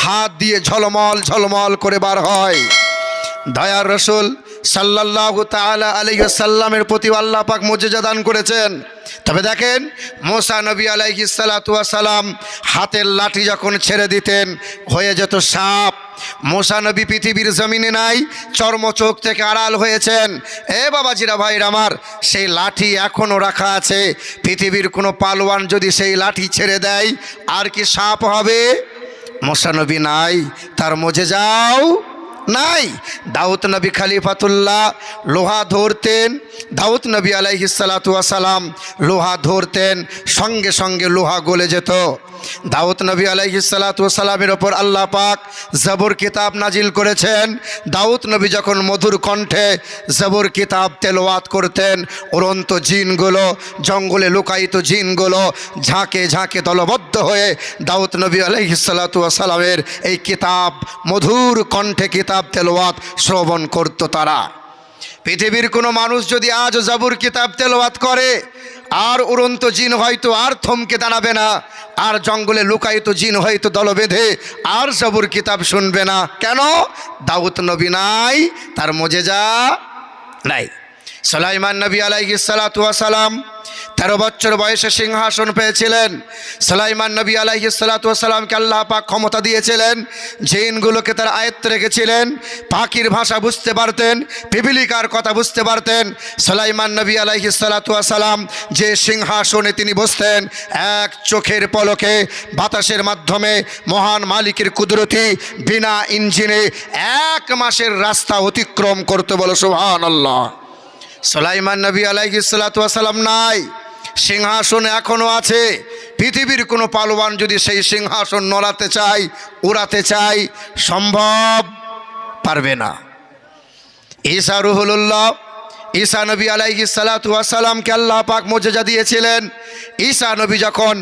হাত দিয়ে ঝলমল ঝলমল করে বার হয়। দয়ার রসুল সাল্লাহ তালা আলিহাসাল্লামের প্রতি আল্লাহ পাক মর্যাদা দান করেছেন। তবে দেখেন, মোসা নবী আলাইহি সালাম হাতের লাঠি যখন ছেড়ে দিতেন, হয়ে যেত সাপ। মোসা নবী পৃথিবীর জমিনে নাই চর্মচোখ থেকে আড়াল হয়েছেন। এ বাবাজিরা, ভাইর আমার, সেই লাঠি এখনও রাখা আছে। পৃথিবীর কোনো পালোয়ান যদি সেই লাঠি ছেড়ে দেয়, আর কি সাপ হবে? মোসানবী নাই তার মজে যাও। নাই। দাউদ নবী খালিফাতুল্লাহ লোহা ধরতেন। দাউদ নবী আলাইহিসালাম লোহা ধরতেন, সঙ্গে সঙ্গে লোহা গলে যেত। দাউদ নবী আলাইহিসালামের ওপর আল্লাহ পাক জবর কিতাব নাজিল করেছেন। দাউদ নবী যখন মধুর কণ্ঠে জবর কিতাব তেলোয়াত করতেন, উড়ন্ত জিনগুলো, জঙ্গলে লুকায়িত জিনগুলো ঝাঁকে ঝাঁকে দলবদ্ধ হয়ে দাউদ নবী আলাইহিসালামের এই কিতাব, মধুর কণ্ঠে কিতাব তেলোয়াত শ্রবণ করত তারা। পৃথিবীর কোনো মানুষ যদি আজ জাবুর কিতাব তেলোয়াত করে, আর উড়ন্ত জিন হয়তো আর থমকে দাঁড়াবে না, আর জঙ্গলে লুকায়িত জিন হয়তো দল বেঁধে আর জাবুর কিতাব শুনবে না। কেন? দাউদ নবী নাই, তার মজে যা নাই। সালাইমান নবী আলাইহি সালাম তেরো বছর বয়সে সিংহাসন পেয়েছিলেন। সালাইমান নবী আলাইহি সালাতামকে আল্লাহ পাক ক্ষমতা দিয়েছিলেন। জিনগুলোকে তার আয়ত্ত রেখেছিলেন। পাখির ভাষা বুঝতে পারতেন, পিপিলিকার কথা বুঝতে পারতেন। সালাইমান নবী আলাইহি সালাম যে সিংহাসনে তিনি বসতেন, এক চোখের পলকে বাতাসের মাধ্যমে মহান মালিকের কুদরতি বিনা ইঞ্জিনে এক মাসের রাস্তা অতিক্রম করতে বলো সুহান আল্লাহ সোলাইমান নবী আলাইহিসালাম নাই। সিংহাসন এখনও আছে। পৃথিবীর কোনো পালোয়ান যদি সেই সিংহাসন নড়াতে চায়, উড়াতে চায়, সম্ভব পারবে না। ঈসা রুহুল্লাহ ঈসা নবী আলাইহি সালাতামকে আল্লাহ পাক মর্যাদা দিয়েছিলেন। ঈসা নবী যখন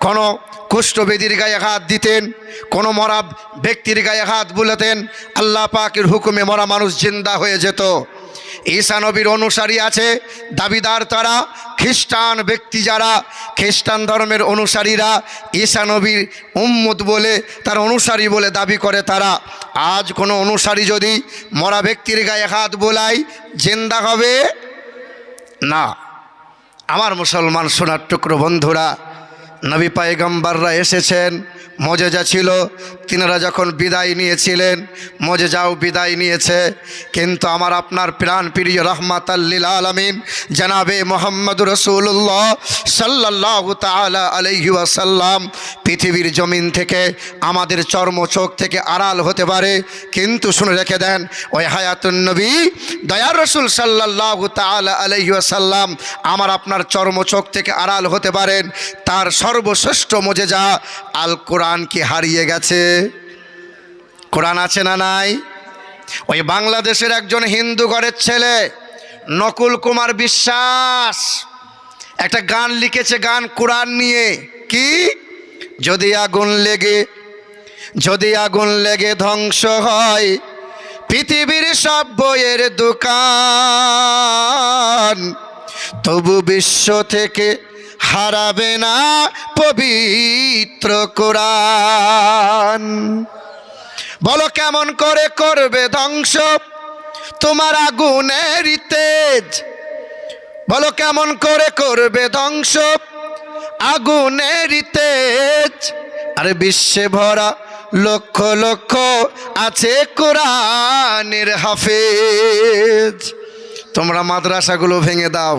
কোনো কুষ্ঠবেদীর গায়ে হাত দিতেন, কোনো মরা ব্যক্তির গায়ে হাত বুলাতেন, আল্লাহ পাকের হুকুমে মরা মানুষ জিন্দা হয়ে যেত। ঈসা নবীর অনুসারী আছে, দাবিদার তারা, খ্রিস্টান ব্যক্তি যারা, খ্রিস্টান ধর্মের অনুসারীরা, ঈসা নবীর উম্মত বলে, তার অনুসারী বলে দাবি করে তারা। আজ কোনো অনুসারী যদি মরা ব্যক্তির গায়ে হাত বোলায় জেন্দা হবে? না। আমার মুসলমান সোনার টুকরো বন্ধুরা, নবী পায়গম্বাররা এসেছেন মজেজা ছিল। তিনারা যখন বিদায় নিয়েছিলেন, মজেজাও বিদায় নিয়েছে। কিন্তু আমার আপনার প্রাণ প্রিয় রহমাত আল্লিল আলমিন, জানাবে মোহাম্মদ রসুল্লাহ সাল্লাহ তালা আলহি আসাল্লাম পৃথিবীর জমিন থেকে, আমাদের চর্ম চোখ থেকে আড়াল হতে পারে। কিন্তু শুনে রেখে দেন, ওই হায়াতুন নবী, দয়ার রসুল সাল্লাহ তালা আলহি আসাল্লাম আমার আপনার চর্ম চোখ থেকে আড়াল হতে পারেন। তার সর্বশ্রেষ্ঠ মজেজা আল কোরআন কি হারিয়ে গেছে। কোরআন আছে না নাই? ওই বাংলাদেশের একজন হিন্দু ঘরের ছেলে, নকুল কুমার বিশ্বাস, একটা গান লিখেছে, গান কোরআন নিয়ে। কি? যদি আগুন লেগে, যদি আগুন লেগে ধ্বংস হয়, পৃথিবীর সব বইয়ের দোকান, তবু বিশ্ব থেকে হারাবে না পবিত্র কোরআন। বলো কেমন করে করবে ধ্বংস? তোমার আগুনের তেজ বলো কেমন করে করবে ধ্বংস? আগুনের তেজ আর বিশ্বে ভরা লক্ষ লক্ষ আছে কোরআনের হাফেজ। তোমরা মাদ্রাসাগুলো ভেঙে দাও।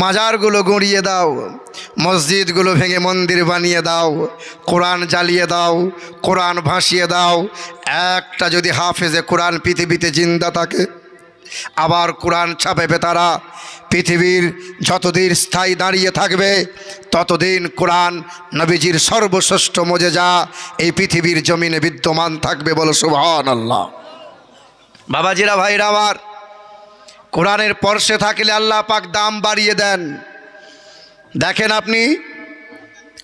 মাজারগুলো গুঁড়িয়ে দাও, মসজিদগুলো ভেঙে মন্দির বানিয়ে দাও, কোরআন জ্বালিয়ে দাও, কোরআন ভাসিয়ে দাও। একটা যদি হাফেজে কোরআন পৃথিবীতে জিন্দা থাকে, আবার কোরআন ছাপেবে তারা, পৃথিবীর যতদিন স্থায়ী দাঁড়িয়ে থাকবে, ততদিন কোরআন নবীজির সর্বশ্রেষ্ঠ মজেজা এই পৃথিবীর জমিনে বিদ্যমান থাকবে বলো সুবহান আল্লাহ বাবাজিরা, ভাইরা আমার কোরআনের পর্শে থাকলে আল্লাহ পাক দাম বাড়িয়ে দেন। দেখেন আপনি,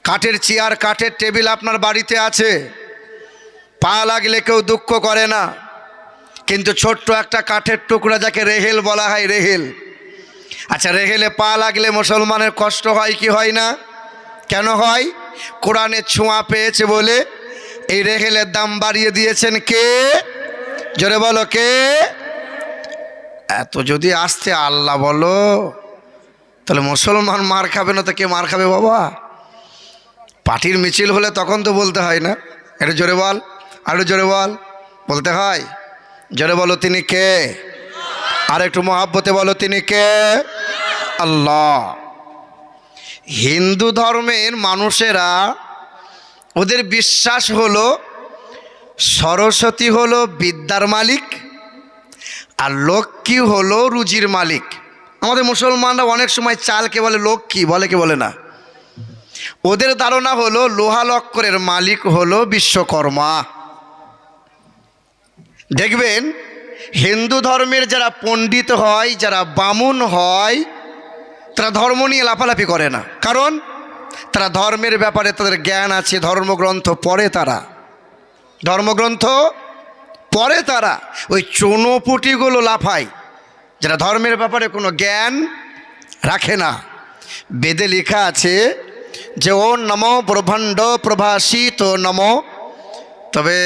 কাঠের চেয়ার, কাঠের টেবিল আপনার বাড়িতে আছে। পা লাগলে কেউ দুঃখ করে না। কিন্তু ছোট্ট একটা কাঠের টুকরা যাকে রেহেল বলা হয়, রেহেল। আচ্ছা রেহেলে পা লাগলে মুসলমানের কষ্ট হয় কি হয় না? কেন হয়? কোরআনের ছোঁয়া পেয়েছে বলে এই রেহেলের দাম বাড়িয়ে দিয়েছেন কে? জোরে বলো, কে? এত যদি আসতে আল্লাহ বলো, তাহলে মুসলমান মার খাবে না তো কে মার খাবে বাবা? পার্টির মিছিল হলে তখন তো বলতে হয় না। একটু জোরে বল, আরও জোরে বল। বলতে হয়, জোরে বলো তিনি কে? আর একটু মহাব্বতে বলো তিনি কে? আল্লাহ। হিন্দু ধর্মের মানুষেরা, ওদের বিশ্বাস হলো, সরস্বতী হলো বিদ্যার মালিক আর লক্ষ্মী হলো রুজির মালিক? আমাদের মুসলমানরা অনেক সময় চালকে বলে লক্ষ্মী বলে কে বলে না। ওদের ধারণা হলো, লোহা লক্করের মালিক হলো বিশ্বকর্মা। দেখবেন, হিন্দু ধর্মের যারা পণ্ডিত হয়, যারা বামুন হয়, তারা ধর্ম নিয়ে লাফালাফি করে না। কারণ, তারা ধর্মের ব্যাপারে তাদের জ্ঞান আছে, ধর্মগ্রন্থ পড়ে তারা। ধর্মগ্রন্থ পরে তারা ওই চুনোপুটিগুলো লাফায় যারা ধর্মের ব্যাপারে কোনো জ্ঞান রাখে না। বেদে লেখা আছে যে, ও নম ব্রহ্মাণ্ড প্রভাসিত নম। তবে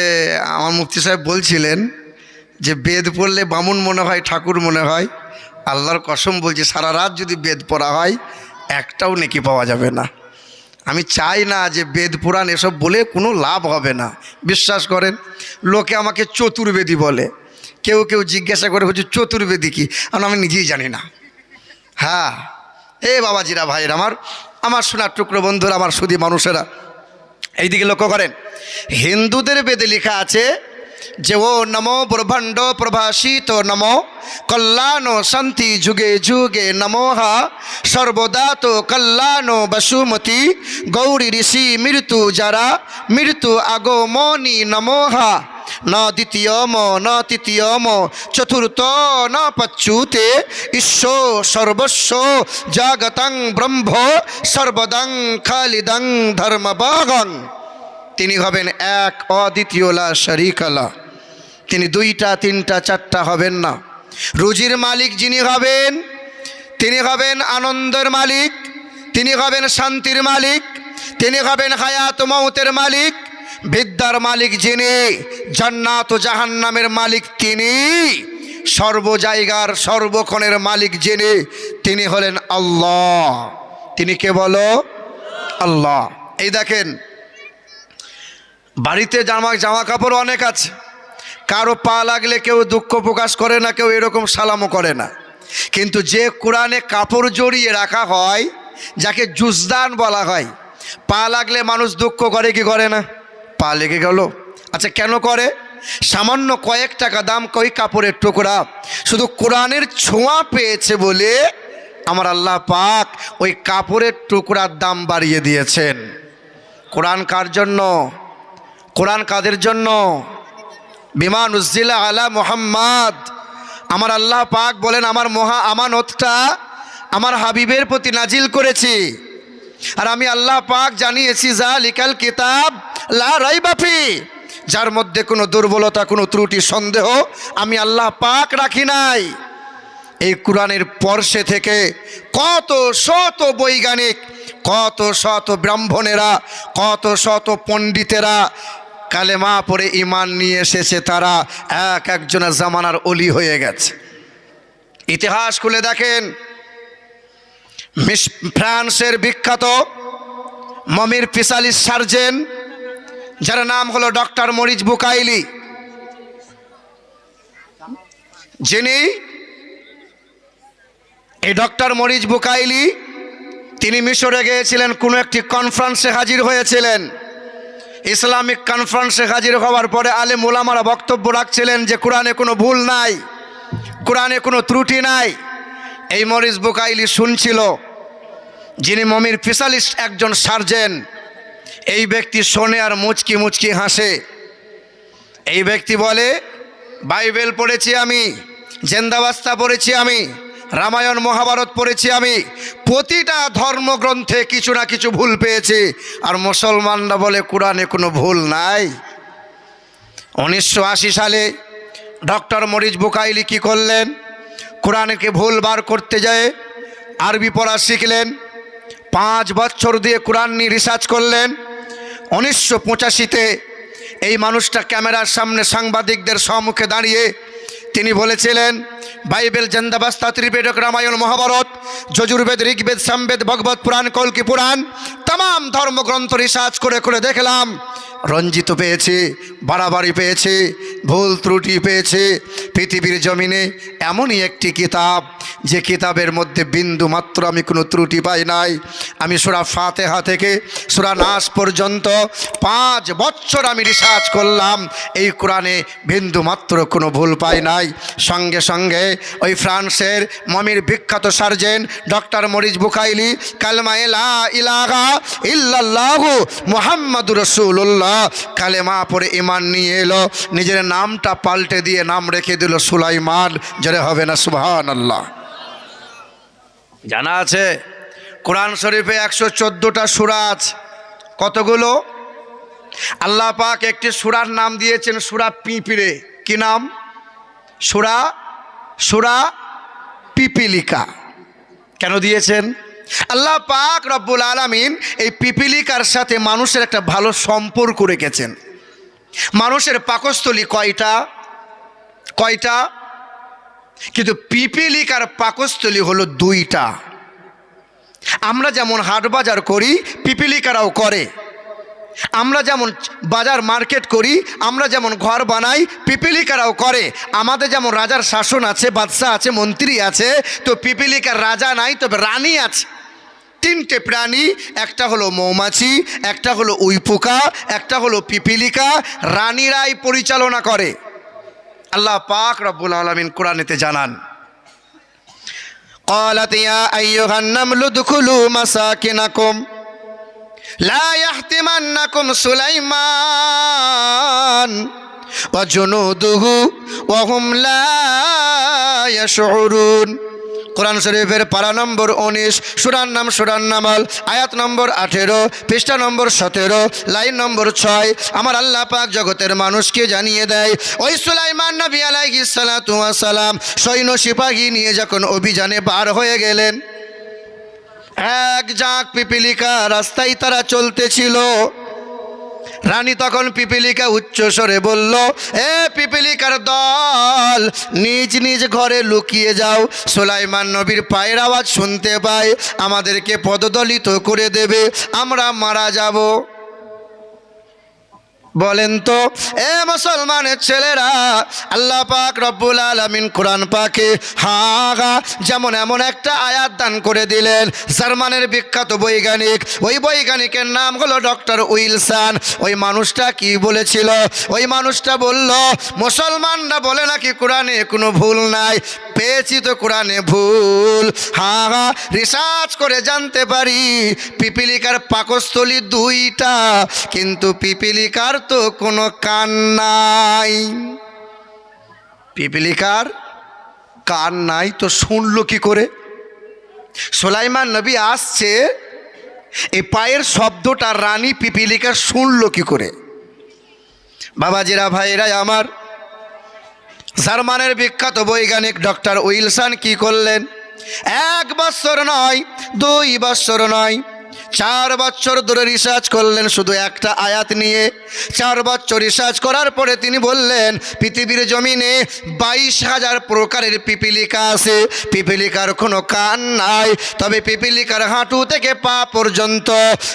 আমার মুক্তি সাহেব বলছিলেন যে, বেদ পড়লে বামুন মনে হয়, ঠাকুর মনে হয়। আল্লাহর কসম বলছি, সারা রাত যদি বেদ পড়া হয়, একটাও নেকি পাওয়া যাবে না। আমি চাই না যে বেদ পুরাণ এসব বলে কোনো লাভ হবে না। বিশ্বাস করেন, লোকে আমাকে চতুর্বেদী বলে। কেউ কেউ জিজ্ঞাসা করে হচ্ছে চতুর্বেদী কি? কারণ আমি নিজেই জানি না। হ্যাঁ এ বাবাজিরা, ভাইয়ের আমার আমার সোনার টুকরো বন্ধুরা, আমার সুদী মানুষেরা, এইদিকে লক্ষ্য করেন, হিন্দুদের বেদে লেখা আছে যে, ও নম ব্রহ্মাণ্ড প্রভাসিত নম কল্যাণ শান্তি যুগে যুগে নমোহা। সর্বদা তো কল্যাণ বসুমতি। গৌরী ঋষি মৃত্যু যারা, মৃত্যু আগমনি নমোহা। ন দ্বিতীয়ম, ন তৃতীয়ম, চতুর্থ, ন পচ্যুতে ঈশ্বর সর্বস্ব জাগতং ব্রহ্ম, সর্বদং খালিদং ধর্মবাগং তিনি হবেন এক অদ্বিতীয়লা শরিকলা তিনি দুইটা, তিনটা, চারটা হবেন না। রুজির মালিক যিনি হবেন, তিনি হবেন আনন্দের মালিক, তিনি হবেন শান্তির মালিক, তিনি হবেন হায়াত মৌতের মালিক, বিদ্যার মালিক যিনি, জান্নাত ও জাহান্নামের মালিক তিনি, সর্ব জায়গার সর্বক্ষণের মালিক যিনি, তিনি হলেন আল্লাহ। তিনি কে বলো? আল্লাহ। এই দেখেন, বাড়িতে জামা জামা কাপড় অনেক আছে। কারও পা লাগলে কেউ দুঃখ প্রকাশ করে না, কেউ এরকম সালামও করে না। কিন্তু যে কোরআনে কাপড় জড়িয়ে রাখা হয়, যাকে জুজদান বলা হয়, পা লাগলে মানুষ দুঃখ করে কি করে না? পা লেগে গেল। আচ্ছা কেন করে? সামান্য কয়েক টাকা দাম কই কাপড়ের টুকরা। শুধু কোরআনের ছোঁয়া পেয়েছে বলে আমার আল্লাহ পাক ওই কাপড়ের টুকরার দাম বাড়িয়ে দিয়েছেন। কোরআন কার জন্য? কোরআন কাদের জন্য? বিমান উজ্জিলা আলা মোহাম্মদ। আমার আল্লাহ পাক বলেন, আমার মহা আমানতটা আমার হাবিবের প্রতি নাজিল করেছি। আর আমি আল্লাহ পাক জানিয়েছি যা লিকাল কিতাব লা রাইবাফি যার মধ্যে কোনো দুর্বলতা, কোনো ত্রুটি, সন্দেহ আমি আল্লাহ পাক রাখি নাই। এই কোরআনের পর্শে থেকে কত শত বৈজ্ঞানিক, কত শত ব্রাহ্মণেরা, কত শত পণ্ডিতেরা কালেমা পরে ইমান নিয়ে এসেছে তারা, এক একজনের জামানার অলি হয়ে গেছে। ইতিহাস খুলে দেখেন ফ্রান্সের বিখ্যাত মমির পিসালিস সার্জেন, যার নাম হলো ডক্টর মরিজ বুকাইলি। যিনি এই ডক্টর মরিজ বুকাইলি, তিনি মিশরে গিয়েছিলেন, কোনো একটি কনফারেন্সে হাজির হয়েছিলেন। ইসলামিক কনফারেন্সে হাজির হওয়ার পরে আলে মোলামারা বক্তব্য রাখছিলেন যে কোরআনে কোনো ভুল নাই, কোরআনে কোনো ত্রুটি নাই। এই মরিস বুকাইলি শুনছিল, যিনি মমির স্পেশালিস্ট একজন সার্জেন এই ব্যক্তি শোনে আর মুচকি মুচকি হাসে। এই ব্যক্তি বলে, বাইবেল পড়েছি আমি, জেন্দাবাস্তা পড়েছি আমি। রামায়ণ মহাভারত পড়েছি আমি। প্রতিটা ধর্মগ্রন্থে কিছু না কিছু ভুল পেয়েছি। আর মুসলমানরা বলে, কোরআনে কোনো ভুল নাই। উনিশশো আশি সালে ডক্টর মরিজ বুকাইলি কি করলেন? কোরআনকে ভুল বার করতে যায় আরবি পড়া শিখলেন। পাঁচ বছর দিয়ে কোরআন নিয়ে রিসার্চ করলেন। উনিশশো পঁচাশিতে এই মানুষটা ক্যামেরার সামনে সাংবাদিকদের সম্মুখে দাঁড়িয়ে তিনি বলেছিলেন বাইবেল জন্দাবাস্তা ত্রিবেদক রামায়ণ মহাভারত যজুর্বেদ ঋগ্বেদ সামবেদ ভগবত পুরাণ কল্কি পুরাণ তাম ধর্মগ্রন্থ রিসার্চ করে করে দেখলাম। রঞ্জিত পেয়েছে, বাড়াবাড়ি পেয়েছে, ভুল ত্রুটি পেয়েছে। পৃথিবীর জমিনে এমনই একটি কিতাব, যে কিতাবের মধ্যে বিন্দু মাত্র আমি কোনো ত্রুটি পাই নাই। আমি সুরা ফাতেহা থেকে সুরা নাস পর্যন্ত পাঁচ বছর আমি রিসার্চ করলাম। এই কোরআনে বিন্দু মাত্র কোনো ভুল পাই নাই। সঙ্গে সঙ্গে ওই ফ্রান্সের মমির বিখ্যাত সার্জেন ডক্টর মরিজ কালমা ইলা ইলাহা ইল্লাল্লাহু মুহাম্মাদুর রাসূলুল্লাহ। কালেমা পড়ে ইমান নিয়ে এলো, নিজের নামটা পাল্টে দিয়ে নাম রেখে দিল সুলাইমান। জরে হবে না, সুবহানাল্লাহ। জানা আছে, কোরআন শরীফে একশো চোদ্দোটা সুরা আছে। কতগুলো? আল্লাহ পাক একটি সুরার নাম দিয়েছেন, সুরা পিঁপড়ে। কি নাম? সুরা? সুরা পিপিলিকা কেন দিয়েছেন? আল্লাহ পাক রব্বুল আলমিন এই পিপিলিকার সাথে মানুষের একটা ভালো সম্পর্ক রেখেছেন। মানুষের পাকস্থলী কয়টা? কয়টা? কিন্তু পিপিলিকার পাকস্থলী হলো দুইটা। আমরা যেমন হাট বাজার করি, পিপিলিকারাও করে। আমরা যেমন বাজার মার্কেট করি আমরা যেমন ঘর বানাই পিপিলিকারাও করে আমাদের যেমন রাজার শাসন আছে বাদশাহ আছে মন্ত্রী আছে তো পিপিলিকার রাজা নাই তবে রানী আছে তিনটে প্রাণী একটা হলো মৌমাছি একটা হলো উইপোকা একটা হলো পিপিলিকা রানীরাই পরিচালনা করে আল্লাহ পাক রব্বুল আলমিন কোরআনেতে জানান قالت يا أيها النمل ادخلوا مساكنكم لا يحتمنكم سليمان وجنوده وهم لا يشعرون কোরআন শরীফের পারা নম্বর উনিশ সুরান নাম সুরান নামাল আয়াত নম্বর আঠেরো পৃষ্ঠা নম্বর সতেরো লাইন নম্বর ছয় আমার আল্লাহ পাক জগতের মানুষকে জানিয়ে দেয় ওই সুলাইমান নবী আলাইহিস সালাতু ওয়াস সালাম সৈন্য সিপাহী নিয়ে যখন অভিযানে বার হয়ে গেলেন এক জাঁক পিপিলিকা রাস্তায় তারা চলতেছিল। রানী তখন পিপিলিকা উচ্চস্বরে বলল, এ পিপিলিকার দল, নিজ নিজ ঘরে লুকিয়ে যাও। সোলাইমান নবীর পায়ের আওয়াজ শুনতে পায়, আমাদেরকে পদদলিত করে দেবে, আমরা মারা যাব। বলেন তো, এ মুসলমানের ছেলেরা আল্লাহ পাক রব্বুল আলমিন কোরআন পাকে হা হা যেমন এমন একটা আয়াত দান করে দিলেন। জার্মানের বিখ্যাত বৈজ্ঞানিক, ওই বৈজ্ঞানিকের নাম হলো ডক্টর উইলসান। ওই মানুষটা কি বলেছিল? ওই মানুষটা বলল, মুসলমানরা বলে নাকি কোরআনে কোনো ভুল নাই? পেয়েছি তো কোরআনে ভুল। হা হা রিসার্চ করে জানতে পারি, পিপিলিকার পাকস্থলী দুইটা। কিন্তু পিপিলিকার তো কোনো কান নাই। পিপিলিকার কান নাই তো শুনলো কি করে? সোলাইমান নবী আসছে এই পায়ের শব্দটা রানী পিপিলিকা শুনলো কি করে? বাবাজিরা ভাইরা আমার জার্মানের বিখ্যাত বৈজ্ঞানিক ডক্টর উইলসন কি করলেন? এক বছর নয়, দুই বছর নয় চার বছর ধরে রিসার্চ করলেন শুধু একটা আয়াত নিয়ে। চার বছর রিসার্চ করার পরে তিনি বললেন, পৃথিবীর জমিনে বাইশ হাজার প্রকারের পিপিলিকা আছে। পিপিলিকার কোনো কান নাই। তবে পিপিলিকার হাঁটু থেকে পা পর্যন্ত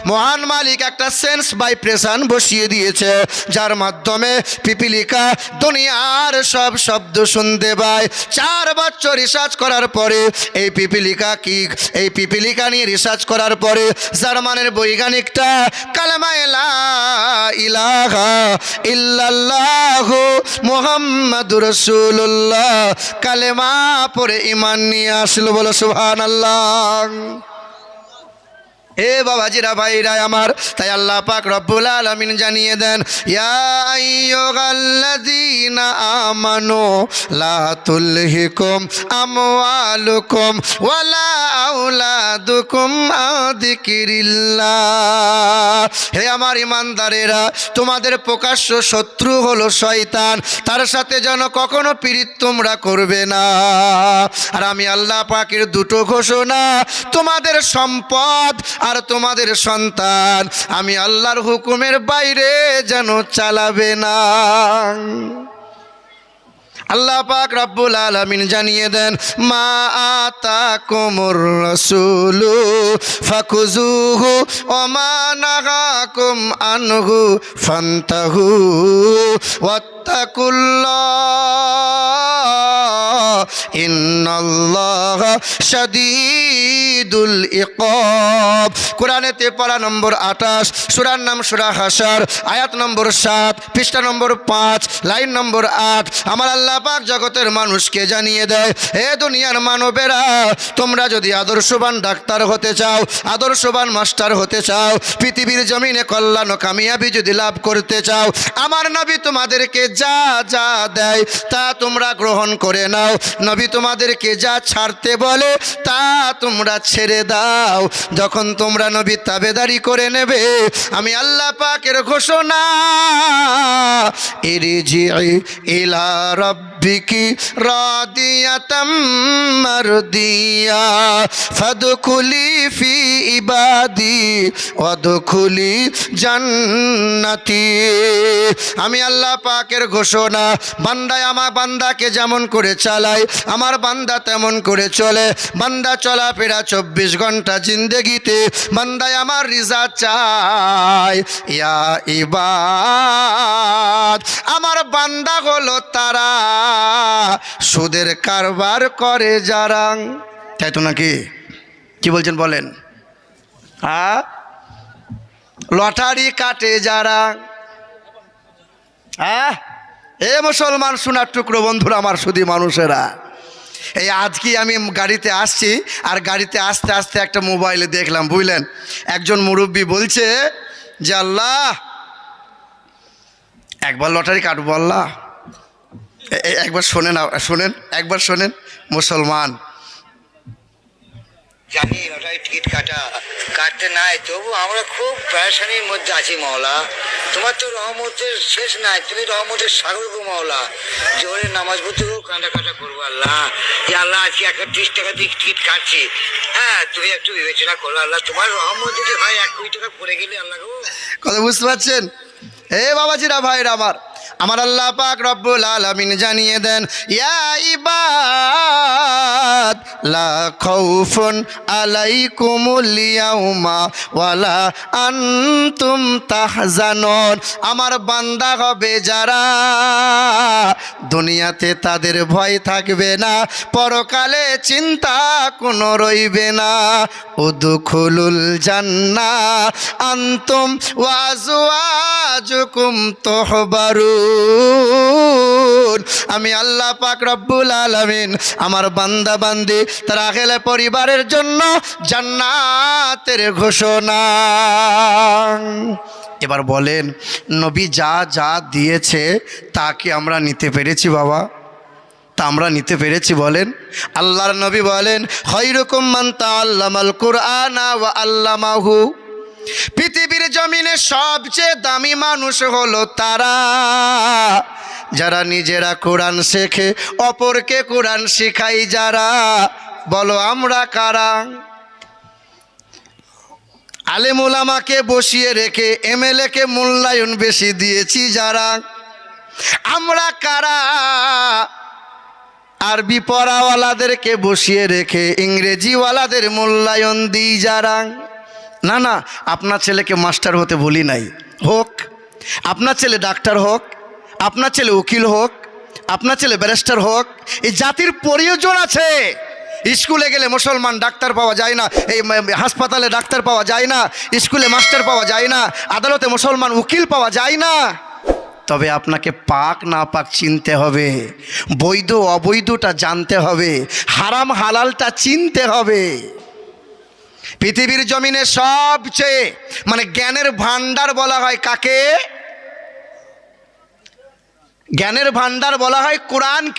মহান মালিক একটা সেন্স ভাইব্রেশন বসিয়ে দিয়েছে, যার মাধ্যমে পিপিলিকা দুনিয়ার সব শব্দ শুনতে পায়। চার বছর রিসার্চ করার পরে এই পিপিলিকা কি? এই পিপিলিকা নিয়ে রিসার্চ করার পরে জার্মানের বৈজ্ঞানিকটা ইলাহা ইল্লাল্লাহ মোহাম্মদ রসুল্লাহ কালেমা পড়ে ইমান নিয়ে আসলো বলো সুবহানাল্লাহ। হে বাবাজিরা ভাইরা আমার, তাই আল্লাহ পাক রব্বুল আলামিন জানিয়ে দেন, ইয়া আইয়ুহাল্লাযীনা আমানু, লা তুলহিকুম আমওয়ালুকুম ওয়ালা আওলাদুকুম আযিকিরিল্লাহ হে আমার ইমানদারেরা, তোমাদের প্রকাশ্য শত্রু হলো শয়তান, তার সাথে যেন কখনো পীড়িত তোমরা করবে না। আর আমি আল্লাহ পাকের দুটো ঘোষণা, তোমাদের সম্পদ আর তোমাদের সন্তান, আমি আল্লাহর হুকুমের বাইরে যেন চালাবে না। আল্লাহ পাক রব্বুল আলামিন জানিয়ে দেন, মা আতা কোমর রসুলু ফাকুজুহু ও মা নাহাকুম আনহু ফান্তাহু ওয়াত্তাকুল্লাহ ইন্নাল্লাহ শাদীদুল ইকাব কোরআনেতে পারা নম্বর আঠাশ, সুরার নাম সুরা হাসার আয়াত নম্বর সাত, পৃষ্ঠা নম্বর পাঁচ, লাইন নম্বর আট। আমার আল্লাহ পাক জগতের মানুষকে জানিয়ে দেয় হে দুনিয়ার মানবেরা, তোমরা যদি আদর্শবান ডাক্তার হতে চাও, আদর্শবান মাস্টার হতে চাও, পৃথিবীর জমিনে কল্যাণ কামিয়াবি যদি লাভ করতে চাও, আমার নবী তোমাদেরকে যা যা দেয়, তা তোমরা গ্রহণ করে নাও। নবী তোমাদেরকে যা ছাড়তে বলে, তা তোমরা ছেড়ে দাও। যখন তোমরা নবী তাবেদারি করে নেবে, আমি আল্লাহ পাকের ঘোষণা ইরিজি ইলা রব্বিকি রাদিয়াতাম মারদিয়া ফাদখুলি ফি ইবাদি ওয়াদখুলি জান্নাতি আমি আল্লাহ পাকের ঘোষণা, বান্দায় আমার বান্দাকে যেমন করে চালাই, আমার বান্দা তেমন করে চলে। বান্দা চলাফেরা চব্বিশ ঘণ্টা জিন্দেগিতে, বান্দায় আমার রিজা চাই। ইয়া ইবাদ আমার বান্দা হলো তারা। সুদের কারবার করে যারা। তাই তো নাকি? কি বলছেন বলেন? হ্যাঁ লটারি কাটে যারা। হ্যাঁ এ মুসলমান সোনার টুকরো বন্ধুরা আমার শুধু মানুষেরা। এই আজকে আমি গাড়িতে আসছি? আর গাড়িতে আসতে আসতে একটা মোবাইলে দেখলাম, বুঝলেন? একজন মুরব্বী বলছে যে, আল্লাহ একবার লটারি কাটবো আল্লাহ। একবার শোনেন শোনেন একবার শোনেন মুসলমান। জানি ওটাই টিকিট কাটা কাটতে নাই তবু আমরা খুব প্যারেশানির মধ্যে আছি মাওলা তোমার তো রহমতের শেষ নাই তুমি রহমতের সাগর গো মাওলা জোরে নামাজ পড়তে কাঁটা কাটা করব আল্লাহ। যে আল্লাহ আজকে একটা ত্রিশ টাকা দিয়ে টিকিট কাটছি। হ্যাঁ তুমি একটু বিবেচনা করো আল্লাহ তোমার রহমত যদি হয় এক কোটি টাকা পড়ে গেলে আল্লাহ কথা বুঝতে পারছেন? হে বাবাজিরা ভাইরা আমার। আমার আল্লাহ পাক রব্বুল আলামিন জানিয়ে দেন, ইয়া ইবাদ, লা খাউফুন আলাইকুমুল ইয়াউমা ওয়ালা আনতুম তাহজানুন। আমার বান্দা হবে যারা দুনিয়াতে তাদের ভয় থাকবে না, পরকালে চিন্তা কোনো রইবে না। উদখুলুল জান্না আনতুম ওয়াজওয়াজুকুম তুহবারুন। আমি আল্লাহ পাক রব্বুল আলামিন আমার বান্দা বান্দি তার আখেলে পরিবারের জন্য জান্নাতের ঘোষণা। এবার বলেন, নবী যা যা দিয়েছে, তা কি আমরা নিতে পেরেছি বাবা? তা আমরা নিতে পেরেছি বলেন। আল্লাহর নবী বলেন হৈরকম মান্তা আল্লামাল কোরআনা ওয়া আল্লামাহু। জমিনে সবচেয়ে দামি মানুষ হলো তারা। যারা নিজেরা কোরআন শেখে, অপরকে কোরআন শেখাই যারা। বলো, আমরা কারা? আলেমুল আমাকে বসিয়ে রেখে এম এল এমএলএকে মূল্যায়ন বেশি দিয়েছি যারা। আমরা কারা? আরবি পড়াওয়ালাদেরকে বসিয়ে রেখে, ইংরেজিওয়ালাদের মূল্যায়ন দিই যারা। না না, আপনার ছেলেকে মাস্টার হতে বলি নাই। হোক, আপনার ছেলে ডাক্তার হোক, আপনার ছেলে উকিল হোক, আপনার ছেলে ব্যারিস্টার হোক, এই জাতির প্রয়োজন আছে। স্কুলে গেলে মুসলমান ডাক্তার পাওয়া যায় না, এই হাসপাতালে ডাক্তার পাওয়া যায় না, স্কুলে মাস্টার পাওয়া যায় না, আদালতে মুসলমান উকিল পাওয়া যায় না। তবে আপনাকে পাক না পাক চিনতে হবে, বৈধ অবৈধটা জানতে হবে, হারাম হালালটা চিনতে হবে। পৃথিবীর জমিনে সবচেয়ে মানে জ্ঞানের ভান্ডার বলা হয় কাকে? জ্ঞানের ভান্ডার বলা হয় কোরআন